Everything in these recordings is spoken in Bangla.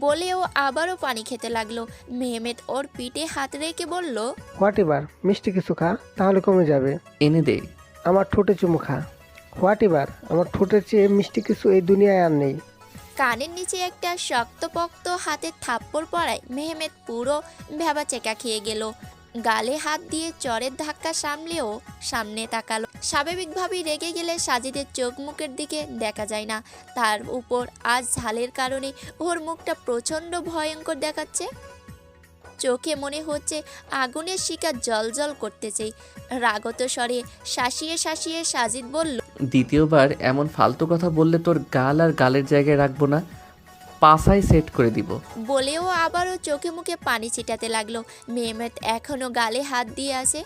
বলেও আবারও পানি খেতে লাগল। মেহমেদ ওর পিঠে হাত রেখে বলল হোয়াট এবার? মিষ্টি কিছু খা তাহলে কমে যাবে। এনে দে। আমার ঠোঁটে চুমু খা। হোয়াট এবার? আমার ঠোঁটের চেয়ে মিষ্টি কিছু এই দুনিয়ায় আর নেই। কানের নিচে একটা শক্তপোক্ত হাতে থাপ্পড় পড়ায় মেহমেদ পুরো ভেবা চেকা খেয়ে গেল। গালে হাত দিয়ে চরের ধাক্কা সামলেও সামনে তাকালো। স্বাভাবিকভাবেই রেগে গেলে সাজিদের চোখ মুখের দিকে দেখা যায় না। তার উপর আজ ঝালের কারণে ওর মুখটা প্রচণ্ড ভয়ঙ্কর দেখাচ্ছে। চোখে মনে হচ্ছে আগুনের শিকার জল জলজল করতেছে। রাগত স্বরে শাসিয়ে শাসিয়ে সাজিদ বলল, দ্বিতীয়বার এমন ফালতু কথা বললে তোর গাল আর গালের জায়গায় রাখব না। পাশায় সেট করে দিব। বলেও আবারও চোখে মুখে পানি ছিটাতে লাগল। মেহমেদ এখনও গালে হাত দিয়ে আছে।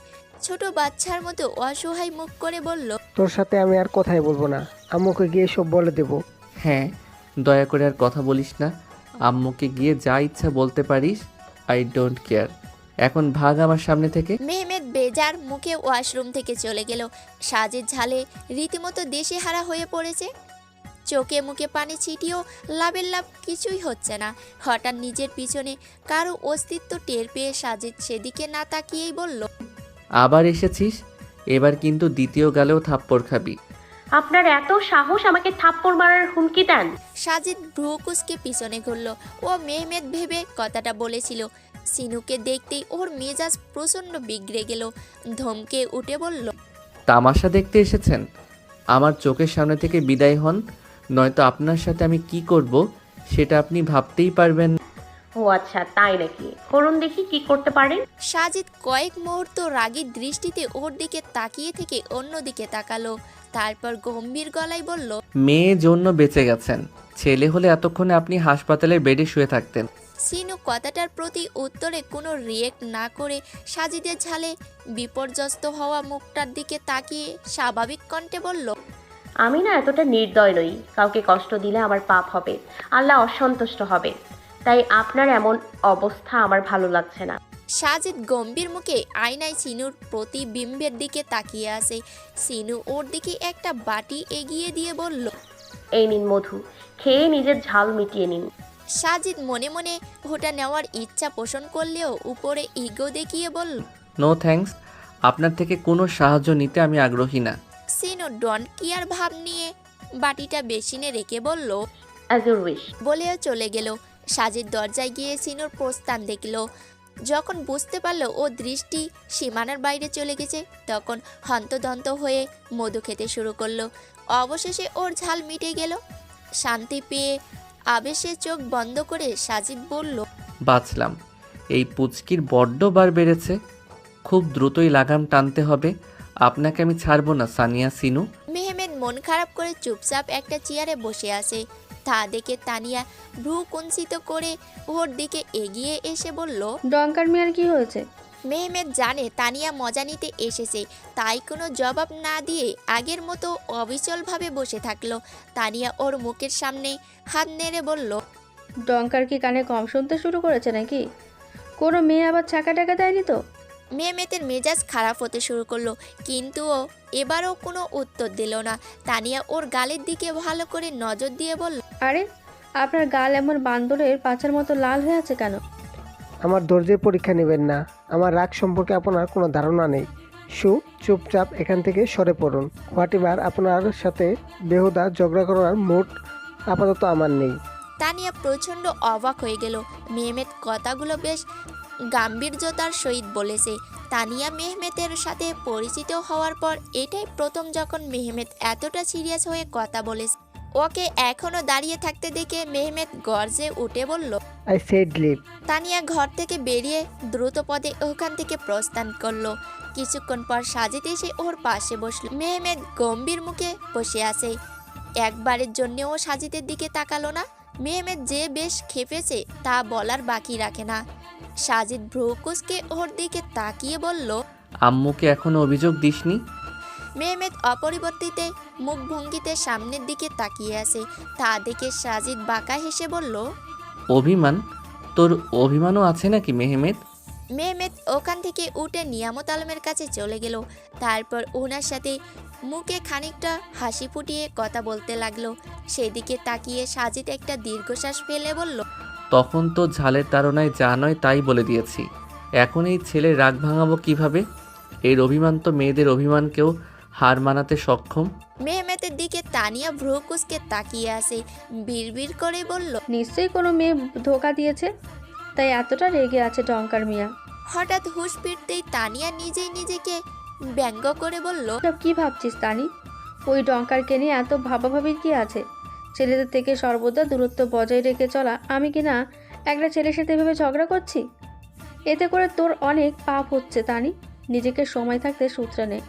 ছোট বাচ্চার মতো অসহায় মুখ করে বলল তোর সাথে আমি আর কথাই বলব না। আম্মুকে গিয়ে সব বলে দেবো। হ্যাঁ দয়া করে আর কথা বলিস না। আম্মুকে গিয়ে যা ইচ্ছা বলতে পারিস আই ডোন্ট কেয়ার এখন ভাগ আমার সামনে থেকে। মেহমেদ বেজার মুখে ওয়াশরুম থেকে চলে গেল। সাজের ঝালে রীতিমতো দেশে হারা হয়ে পড়েছে। চোখে মুখে পানি ছিটিয়েও লাভের লাভ কিছুই হচ্ছে না। হঠাৎ নিজের পিছনে কারও অস্তিত্ব টের পেয়ে সাজিদ সেদিকে না তাকিয়েই বলল আবার এসেছিস? এবার কিন্তু দ্বিতীয় গালেও থাপ্পড় খাবি। আপনার এত সাহস আমাকে থাপ্পড় মারার হুমকি দেন। সাজিদ ভ্রুকুসকে পিছনে ঘুরল। ও মেহমেদ ভেবে কথাটা বলেছিল। সিনুকে দেখতেই ওর মেজাজ প্রচণ্ড বিগড়ে গেল। ধমকে উঠে বলল তামাশা দেখতে এসেছেন? আমার চোখের সামনে থেকে বিদায় হন নয়তো আপনার সাথে আমি কি করব সেটা আপনি ভাবতেই পারবেন না। ও আচ্ছা তাই নাকি? করুন দেখি কি করতে পারেন। সাজিদ কয়েক মুহূর্ত রাগী দৃষ্টিতে ওর দিকে তাকিয়ে থেকে অন্যদিকে তাকালো তারপর গম্ভীর গলায় বলল মেয়ে জন্য বেঁচে গেছেন। ছেলে হলে এতক্ষণে আপনি হাসপাতালের বেডে শুয়ে থাকতেন। সিনু কথাটার প্রতি উত্তরে কোনো রিয়েক্ট না করে সাজিদের ঝালে বিপর্যস্ত হওয়া মুখটার দিকে তাকিয়ে স্বাভাবিক কণ্ঠে বলল আমি না এতটা নির্দয় নই। কাউকে কষ্ট দিলে আমার পাপ হবে আল্লাহ অসন্তুষ্ট হবে। তাই আপনার এমন অবস্থা আমার ভালো লাগছে না। সাজিদ গম্ভীর মুখে আয়নায় সিনুর প্রতিবিম্বের দিকে তাকিয়ে আছে। সিনু ওর দিকে একটা বাটি এগিয়ে দিয়ে বলল এই নিন মধু খেয়ে নিজের ঝাল মিটিয়ে নিন। সাজিদ মনে মনে ওটা নেওয়ার ইচ্ছা পোষণ করলেও উপরে ইগো দেখিয়ে বলল নো থ্যাঙ্কস আপনার থেকে কোনো সাহায্য নিতে আমি আগ্রহী না। সিনু ডন কিয়ার ভাব নিয়ে? বাটিটা বেসিনে রেখে বলল অ্যাজ ইউর উইশ বলেও চলে গেল। সাজিদ দরজায় গিয়ে সিনুর প্রস্থান দেখল। যখন বুঝতে পারল ও দৃষ্টি সীমানার বাইরে চলে গেছে তখন হন্তদন্ত হয়ে মধু খেতে শুরু করল। অবশেষে ওর ঝাল মিটে গেল। শান্তি পেয়ে আবেশে চোখ বন্ধ করে সাজিদ বলল বাঁচলাম। এই পুচকির বড্ড বার বেড়েছে। খুব দ্রুতই লাগাম টানতে হবে। আপনাকে আমি ছাড়বো না সানিয়া সিনু। মেহমেদ মন খারাপ করে চুপচাপ একটা চেয়ারে বসে আছে। তা দেখে তানিয়া ভ্রু কুঞ্চিত করে ওর দিকে এগিয়ে এসে বলল ডঙ্কার মিয়ার কি হয়েছে? মেহমেদ জানে তানিয়া মজা নিতে এসেছে তাই কোনো জবাব না দিয়ে আগের মতো অবিচলভাবে বসে থাকল। তানিয়া ওর মুখের সামনে হাত নেড়ে বলল ডঙ্কার কি কানে কম শুনতে শুরু করেছে নাকি? কোনো মেয়ে আবার ছাকা টাকা দেয়নি তো? মেহমেতের মেজাজ খারাপ হতে শুরু করল কিন্তু ও এবারও কোনো উত্তর দিল না। তানিয়া ওর গালের দিকে ভালো করে নজর দিয়ে বলল আরে আপনার গাল এমন বান্দরের পাচার মতো লাল হয়ে আছে কেন? আমার ধৈর্যের পরীক্ষা নেবেন না। আমার রাগ সম্পর্কে আপনার কোনো ধারণা নেই। সু চুপচাপ এখান থেকে সরে পড়ুন। হোয়াট এবার আপনার সাথে বেহুদা ঝগড়া করার মুড আপাতত আমার নেই। তানিয়া প্রচণ্ড অবাক হয়ে গেল। মেহমেদ কথাগুলো বেশ গাম্ভীর্যতার সহিত বলেছে। তানিয়া মেহমেতের সাথে পরিচিত হওয়ার পর এটাই প্রথম যখন মেহমেদ এতটা সিরিয়াস হয়ে কথা বলেছে। ওকে এখনও দাঁড়িয়ে থাকতে দেখে মেহমেদ গর্জে উঠে বলল আই সেড লিভ তানিয়া ঘর থেকে বেরিয়ে দ্রুত পদে ওখান থেকে প্রস্থান করল। কিছুক্ষণ পর সাজিদ এসে ওর পাশে বসল। মেহমেদ গম্ভীর মুখে বসে আছে। একবারের জন্যও সাজিদের দিকে তাকালো না। মেহমেদ যে বেশ খেপেছে তা বলার বাকি রাখে না। সাজিদ ভ্রুকুসকে ওর দিকে তাকিয়ে বলল আম্মুকে এখনও অভিযোগ দিসনি? মেহমেদ অপরিবর্তিতে মুখ ভঙ্গিতে সামনের দিকে তাকিয়ে আছে। তা দেখে সাজিদ বাঁকা হেসে বলল অভিমান? তোর অভিমানও আছে নাকি মেহমেদ? মেহমেদ ওখান থেকে উঠে নিয়ামত আলমের কাছে চলে গেল। তারপর ওনার সাথে মুখে খানিকটা হাসি ফুটিয়ে কথা বলতে লাগল। সেদিকে তাকিয়ে সাজিদ একটা দীর্ঘশ্বাস ফেলে বলল তখন তো ঝালের তাড়নায় যা নয় তাই বলে দিয়েছি। এখন এই ছেলে রাগ ভাঙাবো কীভাবে? এর অভিমান তো মেয়েদের অভিমানকেও হার মানাতে সক্ষম। মেহমেতের দিকে তানিয়া ভ্রুকুসকে তাকিয়ে আসে বিড়বিড় করে বলল নিশ্চয়ই কোনো মেয়ে ধোকা দিয়েছে? তাই এতটা রেগে আছে ডঙ্কার মিয়া। হঠাৎ হুঁশ ফিরতেই তানিয়া নিজেই নিজেকে ব্যঙ্গ করে বলল সব কী ভাবছিস তানি? ওই ডঙ্কারকে নিয়ে এত ভাবাভাবির কি আছে? ছেলেদের থেকে সর্বদা দূরত্ব বজায় রেখে চলা আমি কি না একটা ছেলের সাথে এভাবে ঝগড়া করছি? এতে করে তোর অনেক পাপ হচ্ছে, তানি। নিজেকে সময় থাকতে সূত্রে নে।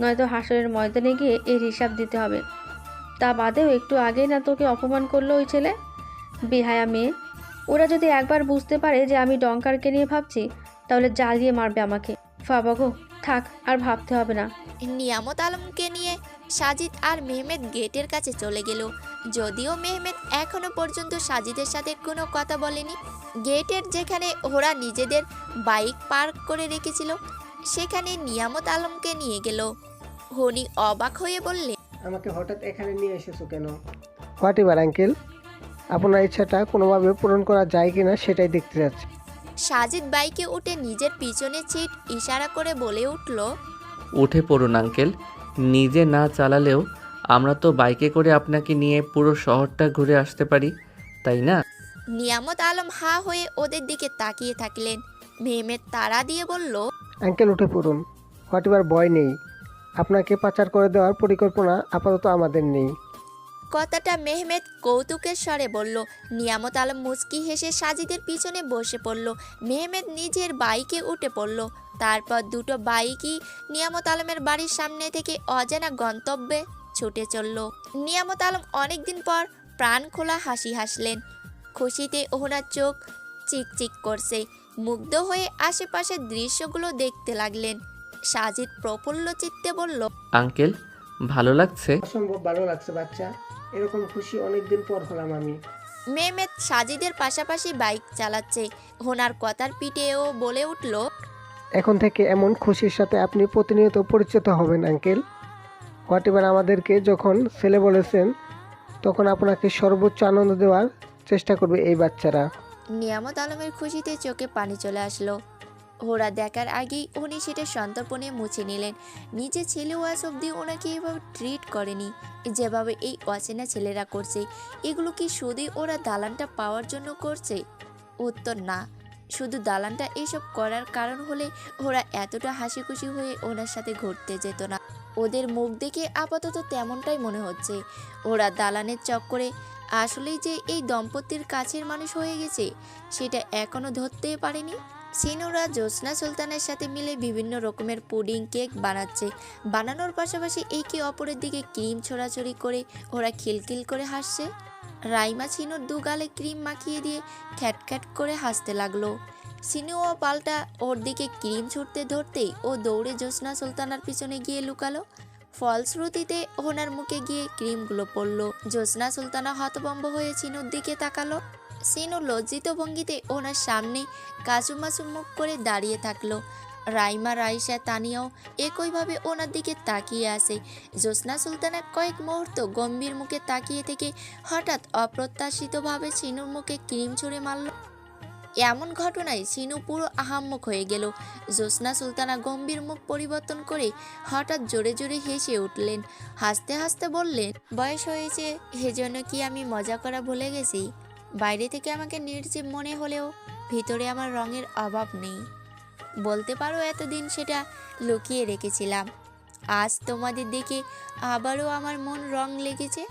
নয়তো হাসরের ময়দানে গিয়ে এর হিসাব দিতে হবে। তা বাদেও একটু আগেই না তোকে অপমান করল ওই ছেলে? বিহায়া মেয়ে। ওরা যদি একবার বুঝতে পারে যে আমি ডঙ্কারকে নিয়ে ভাবছি, তাহলে জ্বালিয়ে মারবে আমাকে। ফাবাগো। থাক আর ভাবতে হবে না। নিয়ামত আলমকে নিয়ে সাজিদ আর মেহমেদ গেটের কাছে চলে গেল। যদিও মেহমেদ এখনও পর্যন্ত সাজিদের সাথে কোনো কথা বলেনি গেটের যেখানে ওরা নিজেদের বাইক পার্ক করে রেখেছিল সেখানে নিয়ামত আলমকে নিয়ে গেল। হনি অবাক হয়ে বললে আমাকে হঠাৎ এখানে নিয়ে এসেছ কেন? হোয়াট এবার আঙ্কেল? আপনার ইচ্ছাটা কোনোভাবে পূরণ করা যায় কিনা সেটাই দেখতে যাচ্ছি সাজিদ বাইকে উঠে নিজের পিছনে সিট ইশারা করে বলে উঠল উঠে পড়ুন আঙ্কেল। নিজে না চালালেও আমরা তো বাইকে করে আপনাকে নিয়ে পুরো শহরটা ঘুরে আসতে পারি তাই না? নিয়ামত আলম হা হয়ে ওদের দিকে তাকিয়ে থাকলেন। মেহমেদ তারা দিয়ে বলল আঙ্কেল উঠে পড়ুন। হোয়াট এবার ভয় নেই। আপনাকে পাচার করে দেওয়ার পরিকল্পনা আপাতত আমাদের নেই। কথাটা মেহমেদ কৌতুকের স্বরে বলল। নিয়ামত আলম মুচকি হেসে সাজিদের পিছনে বসে পড়ল। মেহমেদ নিজের বাইকে উঠে পড়ল। তারপর দুটো বাইকই নিয়ামত আলমের বাড়ির সামনে থেকে অজানা গন্তব্যে ছুটে চলল। নিয়ামত আলম অনেকদিন পর প্রাণ খোলা হাসি হাসলেন। খুশিতে ওহনার চোখ চিকচিক করছে। মুগ্ধ হয়ে আশেপাশের দৃশ্যগুলো দেখতে লাগলেন। সাজিদ প্রফুল্ল চিত্তে বলল আঙ্কেল ভালো লাগছে? অসম্ভব ভালো লাগছে বাচ্চা। এরকম খুশি অনেকদিন পর হলাম আমি। মেহমেদ সাজিদের পাশাপাশি বাইক চালাচ্ছে। হোনার কথার পিঠেও বলে উঠল এখন থেকে এমন খুশির সাথে আপনি প্রতিনিয়ত পরিচিত হবেন আঙ্কেল। হোয়াট এবার আমাদেরকে যখন ছেলে বলেছেন তখন আপনাকে সর্বোচ্চ আনন্দ দেওয়ার চেষ্টা করবে এই বাচ্চারা। নিয়ামত আলমের খুশিতে চোখে পানি চলে আসলো। ওরা দেখার আগেই উনি সেটা সন্তর্পণে মুছে নিলেন। নিজে ছেলেও আজ অব্দি ওনাকে এভাবে ট্রিট করেনি। যেভাবে এই অচেনা ছেলেরা করছে, এগুলো কি শুধুই ওরা দালানটা পাওয়ার জন্য করছে? উত্তর না। শুধু দালানটা এসব করার কারণ হলে ওরা এতটা হাসি খুশি হয়ে ওনার সাথে ঘুরতে যেত না। ওদের মুখ দেখে আপাতত তেমনটাই মনে হচ্ছে। ওরা দালানের চক্করে আসলেই যে এই দম্পতির কাছের মানুষ হয়ে গেছে, সেটা এখনও ধরতে পারেনি? সিনুরা জ্যোৎস্না সুলতানের সাথে মিলে বিভিন্ন রকমের পুডিং কেক বানাচ্ছে। বানানোর পাশাপাশি একে অপরের দিকে ক্রিম ছোড়াছড়ি করে ওরা খিলখিল করে হাসছে। রাইমা সিনুর দু গালে ক্রিম মাখিয়ে দিয়ে খ্যাটখ্যাট করে হাসতে লাগল। সিনুও পাল্টা ওর দিকে ক্রিম ছুটতে ধরতেই ও দৌড়ে জ্যোৎস্না সুলতানার পিছনে গিয়ে লুকালো। ফলশ্রুতিতে ওনার মুখে গিয়ে ক্রিমগুলো পড়ল। জ্যোৎস্না সুলতানা হতভম্ব হয়ে চিনুর দিকে তাকালো। সিনু লজ্জিত ভঙ্গিতে ওনার সামনে কাচুমাচু মুখ করে দাঁড়িয়ে থাকল। রাইমা রাইসা তানিয়াও একইভাবে ওনার দিকে তাকিয়ে আসে জ্যোৎস্না সুলতানা কয়েক মুহূর্ত গম্ভীর মুখে তাকিয়ে থেকে হঠাৎ অপ্রত্যাশিতভাবে সিনুর মুখে ক্রিম ছুঁড়ে মারল। এমন ঘটনায় সিনু পুরো আহাম্মক হয়ে গেল। জ্যোৎস্না সুলতানা গম্ভীর মুখ পরিবর্তন করে হঠাৎ জোরে জোরে হেসে উঠলেন। হাসতে হাসতে বললেন, বয়স হয়েছে, সেজন্য কি আমি মজা করা ভুলে গেছি? বাইরে থেকে আমাকে নির্জীব মনে হলেও ভিতরে আমার রঙের অভাব নেই। বলতে পারো এতদিন সেটা লুকিয়ে রেখেছিলাম। আজ তোমাদের দেখে আবারও আমার মন রং লেগেছে।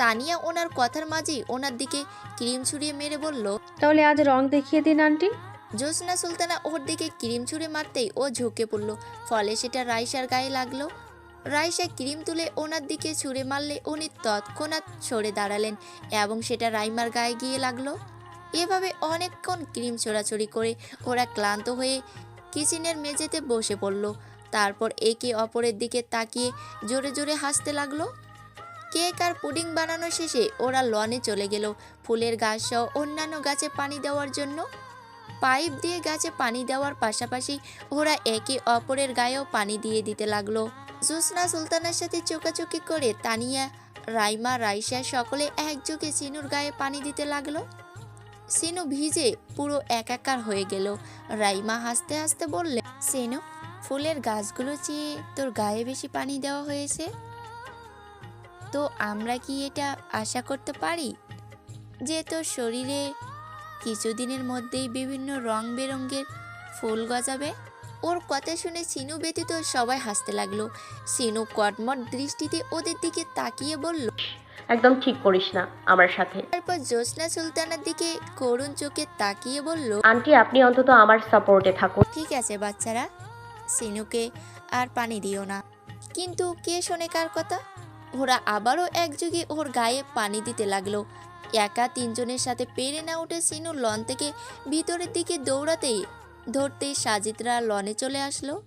তানিয়া ওনার কথার মাঝেই ওনার দিকে ক্রিম ছুঁড়িয়ে মেরে বলল তাহলে আজ রং দেখিয়ে দিন আন্টি। জ্যোৎস্না সুলতানা ওর দিকে ক্রিম ছুঁড়ে মারতেই ও ঝুঁকে পড়ল। ফলে সেটা রাইসার গায়ে লাগল। রাইসা ক্রিম তুলে ওনার দিকে ছুঁড়ে মারলে উনি তৎক্ষণাৎ সরে দাঁড়ালেন এবং সেটা রাইমার গায়ে গিয়ে লাগল। এভাবে অনেকক্ষণ ক্রিম ছোড়াছড়ি করে ওরা ক্লান্ত হয়ে কিচেনের মেঝেতে বসে পড়ল। তারপর একে অপরের দিকে তাকিয়ে জোরে জোরে হাসতে লাগল। কেক আর পুডিং বানানো শেষে ওরা লনে চলে গেল ফুলের গাছ সহ অন্যান্য গাছে পানি দেওয়ার জন্য। পাইপ দিয়ে গাছে পানি দেওয়ার পাশাপাশি ওরা একে অপরের গায়েও পানি দিয়ে দিতে লাগল। জোসনা সুলতানের সাথে চোকাচুকি করে তানিয়া, রাইমা রাইসা সকলে একযোগে চিনুর গায়ে পানি দিতে লাগল। সিনু ভিজে পুরো একাকার হয়ে গেল। রাইমা হাসতে হাসতে বললে, সিনু, ফুলের গাছগুলো চেয়ে তোর গায়ে বেশি পানি দেওয়া হয়েছে? তো আমরা কি এটা আশা করতে পারি যে তোর শরীরে কিছুদিনের মধ্যেই বিভিন্ন রং বেরঙের ফুল গজাবে? ওর কথা শুনে সিনু ব্যতীত সবাই হাসতে লাগল। সিনু কটমট দৃষ্টিতে ওদের দিকে তাকিয়ে বলল একদম ঠিক করিস না আমার সাথে। তারপর জ্যোৎস্না সুলতানার দিকে করুণ চোখে তাকিয়ে বলল আন্টি আপনি অন্তত আমার সাপোর্টে থাকুন। ঠিক আছে বাচ্চারা সিনুকে আর পানি দিও না। কিন্তু কে শোনে কার কথা? ওরা আবারও একযোগে ওর গায়ে পানি দিতে লাগল। একা তিনজনের সাথে পেরে না উঠে সিনু লন থেকে ভিতরের দিকে দৌড়াতেই ধরতেই সাজিদরা লনে চলে আসলো।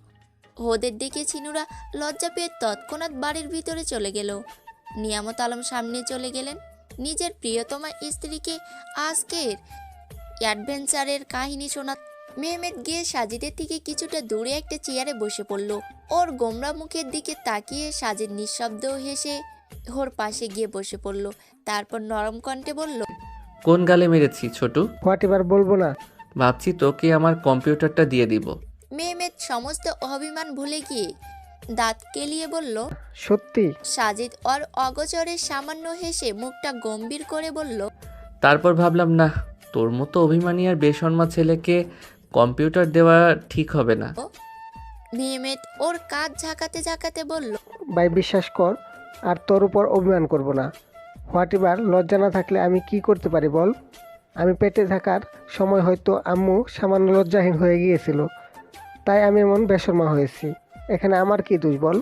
ওদের দেখে ছিনুরা লজ্জা পেয়ে তৎক্ষণাৎ বাড়ির ভিতরে চলে গেল। নিয়ামত আলম সামনে চলে গেলেন। নিজের প্রিয়তমা স্ত্রীকে আজকের অ্যাডভেঞ্চারের কাহিনী শোনা মেহমেদ গিয়ে সাজিদের থেকে কিছুটা দূরে একটা চেয়ারে বসে পড়ল। ওর গোমরা মুখের দিকে তাকিয়ে সাজিদ নিঃশব্দ হেসে ওর পাশে গিয়ে বসে পড়ল। তারপর নরম কণ্ঠে বলল কোন গালে মেরেছি ছোটু? হোয়াট এবার বলব না। ভাবছি তোকে আমার কম্পিউটারটা দিয়ে দিব। মেহমেদ সমস্ত অভিমান ভুলে গিয়ে দাঁত কেলিয়ে বলল সত্যি? সাজিদ ওর অগচরে সামান্য হেসে মুখটা গম্ভীর করে বলল তারপর ভাবলাম না তোর মতো অভিমানী আর বেসম্মা ছেলেকে কম্পিউটার দেওয়া ঠিক হবে না। মেহমেদ ওর কাজ ঝাঁকাতে ঝাঁকাতে বলল ভাই বিশ্বাস কর আর তোর উপর অভিমান করব না। হোয়াট এবার লজ্জা না থাকলে আমি কি করতে পারি বল? আমি পেটে থাকার সময় হয়তো আম্মু সামান্য লজ্জাহীন হয়ে গিয়েছিল। তাই আমি এমন বেশর্মা হয়েছি। এখানে আমার কি দোষ বল?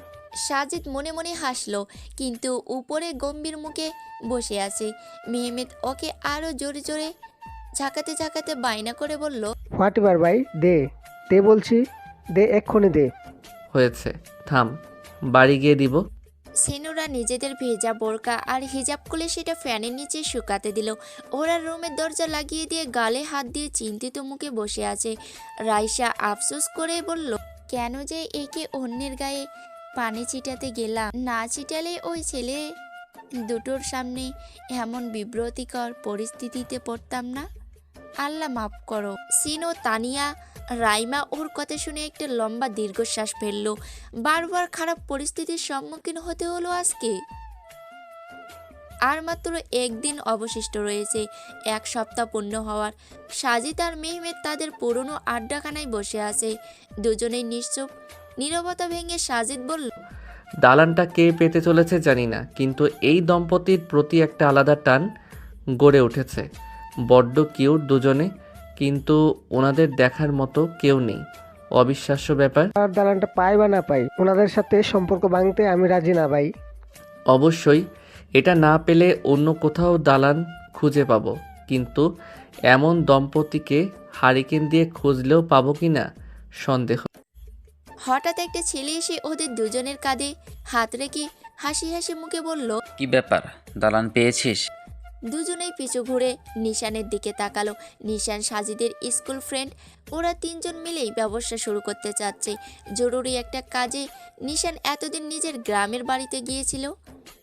সাজিদ মনে মনে হাসলো কিন্তু উপরে গম্ভীর মুখে বসে আছে। মেহমেদ ওকে আরও জোরে জোরে ঝাঁকাতে ঝাঁকাতে বায়না করে বলল হোয়াট এবার ভাই দে দে বলছি দে এক্ষুনি দে। হয়েছে থাম বাড়ি গিয়ে দিব। সেনুরা নিজেদের ভেজা বোরকা আর হিজাব খুলে সেটা ফ্যানের নিচে শুকাতে দিল। ওরা রুমের দরজা লাগিয়ে দিয়ে গালে হাত দিয়ে চিন্তিত মুখে বসে আছে। রাইসা আফসোস করে বলল, কেন যে একে অন্যের গায়ে পানি ছিটাতে গেলাম। না ছিটালে ওই ছেলে দুটোর সামনে এমন বিব্রতিকর পরিস্থিতিতে পড়তাম না। আল্লাহ মাফ করো। সিনো তানিয়া রাইমা ওর কথা শুনে একটা লম্বা দীর্ঘশ্বাস ফেলল। বারবার খারাপ পরিস্থিতির সম্মুখীন হতে হলো আজকে। আর মাত্র একদিন অবশিষ্ট রয়েছে, এক সপ্তাহ পূর্ণ হওয়ার। সাজিদ আর মেহমেদ তাদের পুরনো আড্ডাখানায় বসে আছে। দুজনেই নিশ্চুপ। নীরবতা ভেঙে সাজিদ বলল, দালানটা কে পেতে চলেছে জানি না, কিন্তু এই দম্পতির প্রতি একটা আলাদা টান গড়ে উঠেছে। বড্ড কিউট দুজনে। কিন্তু ওনাদের দেখার মতো কেউ নেই। অবিশ্বাস্য ব্যাপার। আর দালানটা পাই বা না পাই ওনাদের সাথে সম্পর্ক ভাঙতে আমি রাজি না ভাই। অবশ্যই এটা না পেলে অন্য কোথাও দালান খুঁজে পাবো। কিন্তু এমন দম্পতিকে হারিকেন দিয়ে খুঁজলেও পাবো কি না সন্দেহ। হঠাৎ একটা ছেলে এসে ওদের দুজনের কাঁধে হাত রেখে হাসি হাসি মুখে বলল কি ব্যাপার? দালান পেয়েছিস? দুজনেই পিছু ঘুরে নিশানের দিকে তাকালো। নিশান সাজিদের স্কুল ফ্রেন্ড। ওরা তিনজন মিলেই ব্যবসা শুরু করতে চাচ্ছে। জরুরি একটা কাজে নিশান এতদিন নিজের গ্রামের বাড়িতে গিয়েছিল।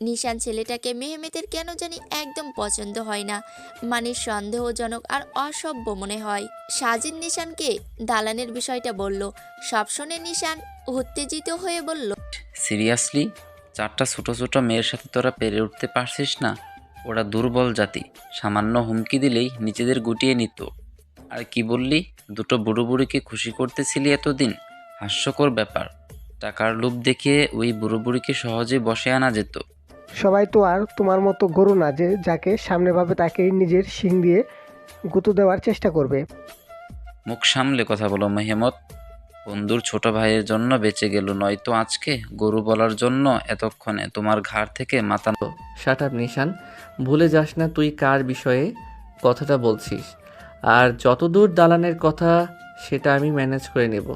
নিশান ছেলেটাকে মেহমেতের কেন জানি একদম পছন্দ হয় না। মানে সন্দেহজনক আর অসভ্য মনে হয়। সাজিদ নিশানকে দালানের বিষয়টা বলল। সব শুনে নিশান উত্তেজিত হয়ে বলল, সিরিয়াসলি? চারটা ছোটো ছোটো মেয়ের সাথে তোরা পেরে উঠতে পারছিস না? ওরা দুর্বল জাতি। সামান্য হুমকি দিলেই নিজেদের গুটিয়ে নিত। আর কি বললি? দুটো বুড়ো বুড়িকে খুশি করতেছিলি এতদিন? হাস্যকর ব্যাপার। টাকার লোভ দেখিয়ে ওই বুড়ো বুড়িকে সহজে বসে আনা যেত। সবাই তো আর তোমার মতো গরু না যে যাকে সামনে ভাবে তাকেই নিজের শিং দিয়ে গুঁতো দেওয়ার চেষ্টা করবে। মুখ সামলে কথা বলো মেহমত বন্ধুর ছোট ভাইয়ের জন্য বেঁচে গেল নয়তো আজকে গরু বলার জন্য এতক্ষণে তোমার ঘাড় থেকে মাথা শাট আপ নিশান ভুলে যাস না তুই কার বিষয়ে কথাটা বলছিস। আর যতদূর দালানের কথা সেটা আমি ম্যানেজ করে নেব।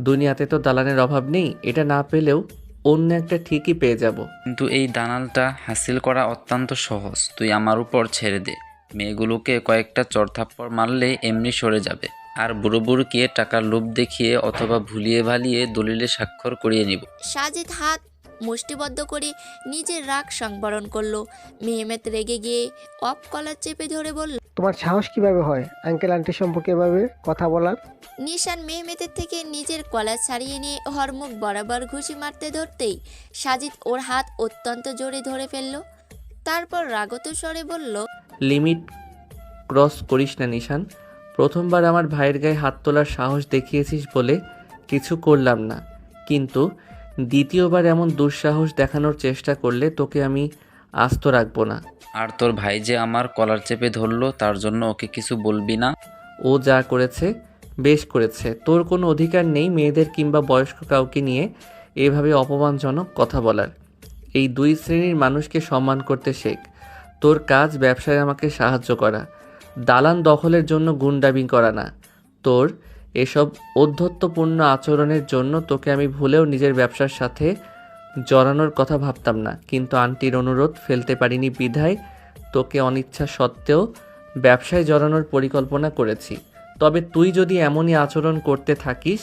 দুনিয়াতে তো দালানের অভাব নেই এটা না পেলেও অন্য একটা ঠিকই পেয়ে যাব। কিন্তু এই দানালটা হাসিল করা অত্যন্ত সহজ তুই আমার উপর ছেড়ে দে। মেয়েগুলোকে কয়েকটা চড়থাপ্পড় মারলে এমনি সরে যাবে। আর বুড়ো বুড়োকে টাকার লোভ দেখিয়ে অথবা ভুলিয়ে ভালিয়ে দলিলে স্বাক্ষর করিয়ে নিব। সাজিদ হাত মুষ্টিবদ্ধ করে নিজের রাগ সংবরণ করল। মেহমেদ রেগে গিয়ে অফ কলার চেপে ধরে বলল তোমার সাহস কীভাবে হয় আঙ্কেল আন্টি সম্পর্কে এভাবে কথা বলার? নিশান মেহমেতের থেকে নিজের কলা ছাড়িয়ে নিয়ে হরমুখ বরাবর ঘুষি মারতে ধরতেই সাজিদ ওর হাত অত্যন্ত জোরে ধরে ফেলল। তারপর রাগত স্বরে বলল লিমিট ক্রস করিস না নিশান। প্রথমবার আমার ভাইয়ের গায়ে হাত তোলার সাহস দেখিয়েছিস বলে কিছু করলাম না। কিন্তু দ্বিতীয়বার এমন দুঃসাহস দেখানোর চেষ্টা করলে তোকে আমি আস্ত রাখব না। আর তোর ভাই যে আমার কলার চেপে ধরলো তার জন্য ওকে কিছু বলবি না? ও যা করেছে বেশ করেছে। তোর কোনো অধিকার নেই মেয়েদের কিংবা বয়স্ক কাউকে নিয়ে এভাবে অপমানজনক কথা বলার। এই দুই শ্রেণির মানুষকে সম্মান করতে শেখ। তোর কাজ ব্যবসায় আমাকে সাহায্য করা। দালান দখলের জন্য গুন্ডাবি করা না। তোর এসব অধ্যত্বপূর্ণ আচরণের জন্য তোকে আমি ভুলেও নিজের ব্যবসার সাথে জড়ানোর কথা ভাবতাম না। কিন্তু আন্টির অনুরোধ ফেলতে পারিনি বিধায় তোকে অনিচ্ছা সত্ত্বেও ব্যবসায় জড়ানোর পরিকল্পনা করেছি। তবে তুই যদি এমনই আচরণ করতে থাকিস,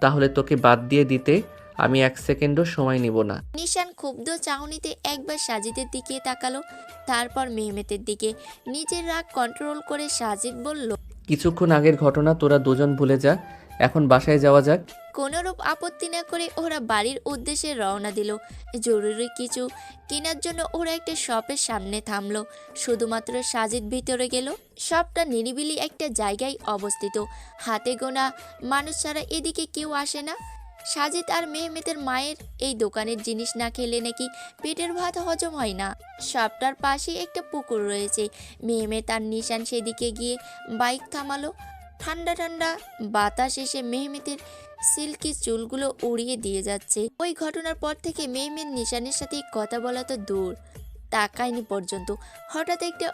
তাহলে তোকে বাদ দিয়ে দিতে আমি এক সেকেন্ডও সময় নিব না। নিশান ক্ষুব্ধ চাহনিতে একবার সাজিদের দিকে তাকালো তারপর মেহমেতের দিকে। নিজের রাগ কন্ট্রোল করে সাজিদ বলল কিছুক্ষণ আগের ঘটনা তোরা দুজন ভুলে যা এখন বাসায় যাওয়া যাক। কোনোরূপ আপত্তি না করে ওরা বাড়ির উদ্দেশ্যে রওনা দিল। জরুরি কিছু কেনার জন্য ওরা একটা শপের সামনে থামলো। শুধুমাত্র সাজিদ ভিতরে গেল। শপটা নিরিবিলি একটা জায়গায় অবস্থিত। হাতে গোনা মানুষ ছাড়া এদিকে কেউ আসে না। সাজিদ আর মেহমেতের মায়ের এই দোকানের জিনিস না খেলে নাকি পেটের ভাত হজম হয় না। সবটার পাশে একটা পুকুর রয়েছে। মেহমেত আর নিশান সেদিকে গিয়ে বাইক থামালো। ঠান্ডা ঠান্ডা বাতাস এসে মেহমেতের সিল্কি চুলগুলো উড়িয়ে দিয়ে যাচ্ছে। ওই ঘটনার পর থেকে মেহমেদ নিশানের সাথে কথা বলা তো দূর। তাকায়নি পর্যন্ত। হঠাৎ একটা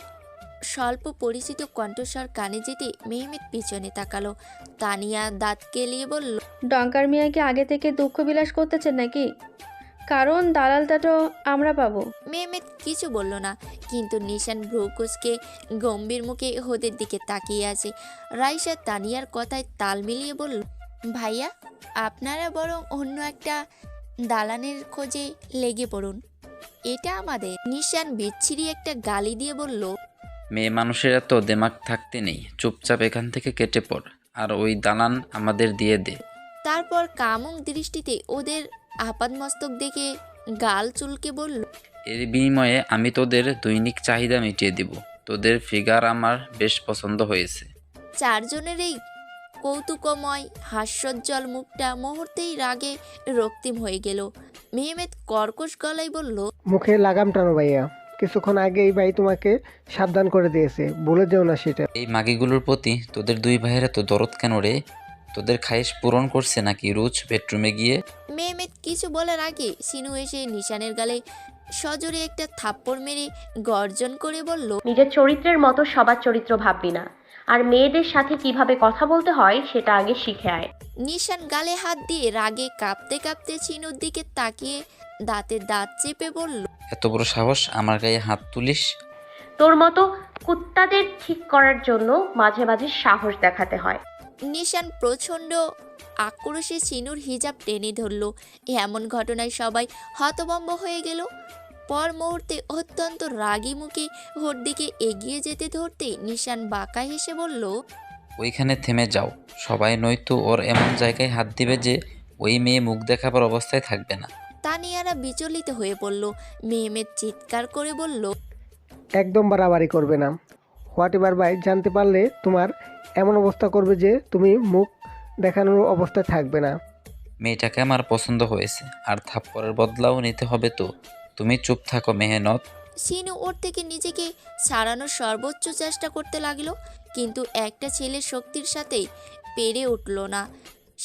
স্বল্প পরিচিত কণ্ঠস্বর কানে যেতে মেহমেদ পিছনে তাকালো। তানিয়া দাঁত কেলিয়ে বলল ডঙ্কার মিয়া কি আগে থেকে দুঃখ বিলাস করতেছেন নাকি? কারণ দালালটা তো আমরা পাবো। মেহমেদ কিছু বলল না কিন্তু নিশান ভ্রুকুসকে গম্ভীর মুখে ওদের দিকে তাকিয়ে আছে। রাইসা তানিয়ার কথায় তাল মিলিয়ে বলল ভাইয়া আপনারা বরং অন্য একটা দালানের খোঁজে লেগে পড়ুন। এটা আমাদের। নিশান বিচ্ছিরি একটা গালি দিয়ে বলল মেয়ে মানুষের এত দেমাগ থাকতে নেই চুপচাপ এখান থেকে কেটে পড় আর ওই দালান আমাদের দিয়ে দে। তারপর কামুক দৃষ্টিতে ওদের আপাদমস্তক দেখে গাল চুলকে বলল এর বিনিময়ে আমি তোদের দৈনিক চাহিদা মিটিয়ে দিব। তোদের ফিগার আমার বেশ পছন্দ হয়েছে। চারজনের এই কৌতুকময় হাস্যোজ্জ্বল মুখটা মুহূর্তেই রাগে রক্তিম হয়ে গেল। মেহমেদ কর্কশ গলায় বলল মুখে লাগাম টানো ভাইয়া। কিছুক্ষণ আগেই ভাই তোমাকে সাবধান করে দিয়েছে। বলে যেও না সেটা। এই মাগিগুলোর প্রতি তোদের দুই ভাইয়ের এত দরদ কেন রে? তোদের খায়েশ পূরণ করছে নাকি রোজ বেডরুমে গিয়ে? মেহমেদ কিছু বলার আগে সিনু এসে নিশানের গালে সজোরে একটা থাপ্পড় মেরে গর্জন করে বলল নিজের চরিত্রের মতো সবার চরিত্র ভাববি না। আর মেয়েদের সাথে কীভাবে কথা বলতে হয় সেটা আগে শিখে আয়। নিশান গালে হাত দিয়ে রাগে কাঁপতে কাঁপতে চিনুর দিকে তাকিয়ে দাঁতে দাঁত চেপে বলল এত বড় সাহস আমার গায়ে হাত তুলিস। তোর মতো কুত্তাদের ঠিক করার জন্য মাঝে মাঝে সাহস দেখাতে হয়। নিশান প্রচণ্ড আক্রোশে চিনুর হিজাব টেনে ধরল। এমন ঘটনায় সবাই হতভম্ব হয়ে গেল। পর মুহূর্তে অত্যন্ত রাগী মুখে ওর দিকে এগিয়ে যেতে ধরতে নিশান বাঁকা হেসে বলল ওইখানে থেমে যাও। সবাই নয়তো ওর এমন জায়গায় হাত দিবে যে ওই মেয়ে মুখ দেখাবার অবস্থায় থাকবে না। তানিয়ারা বিচলিত হয়ে পড়ল। মেহমেদ চিৎকার করে বলল একদম বাড়াবাড়ি করবে না। হোয়াট এভার ভাই জানতে পারলে তোমার এমন অবস্থা করবে যে তুমি মুখ দেখানোর অবস্থায় থাকবে না। মেয়েটাকে আমার পছন্দ হয়েছে আর থাপ্পড়ের বদলাও নিতে হবে তো। তুমি চুপ থাকো মেহনত। সিনু ওর থেকে নিজেকে ছাড়ানোর সর্বোচ্চ চেষ্টা করতে লাগল কিন্তু একটা ছেলের শক্তির সাথেই পেরে উঠল না।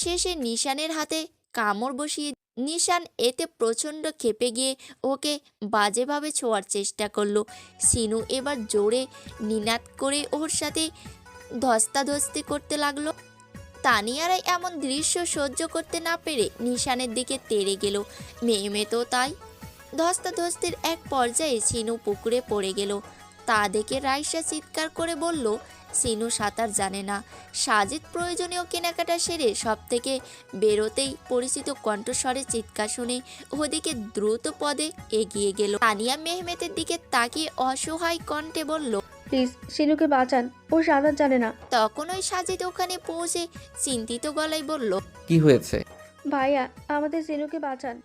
শেষে নিশানের হাতে কামড় বসিয়ে নিশান এতে প্রচণ্ড ক্ষেপে গিয়ে ওকে বাজেভাবে ছোঁয়ার চেষ্টা করল। সিনু এবার জোরে নিনাদ করে ওর সাথে ধস্তাধস্তি করতে লাগল। তানিয়ারা এমন দৃশ্য সহ্য করতে না পেরে নিশানের দিকে তেড়ে গেল। মেয়ে মেয়ে তো তাই। ধস্তাধস্তির এক পর্যায়ে সিনু পুকুরে পড়ে গেল। তা দেখে রাইসা চিৎকার করে বলল সিনু সাঁতার জানে না। সাজিদ প্রয়োজনীয় কেনাকাটা সেরে সব থেকে বেরোতেই পরিচিত কণ্ঠস্বরে চিৎকার শুনে ওদিকে দ্রুত পদে এগিয়ে গেল। তানিয়া মেহমেতের দিকে তাকিয়ে অসহায় কণ্ঠে বলল প্লিজ সিনুকে বাঁচান। ও সাঁতার জানে না। তখন ওই সাজিদ ওখানে পৌঁছে চিন্তিত গলায় বলল কি হয়েছে? ভাইয়া আমাদের সিনুকে বাঁচান।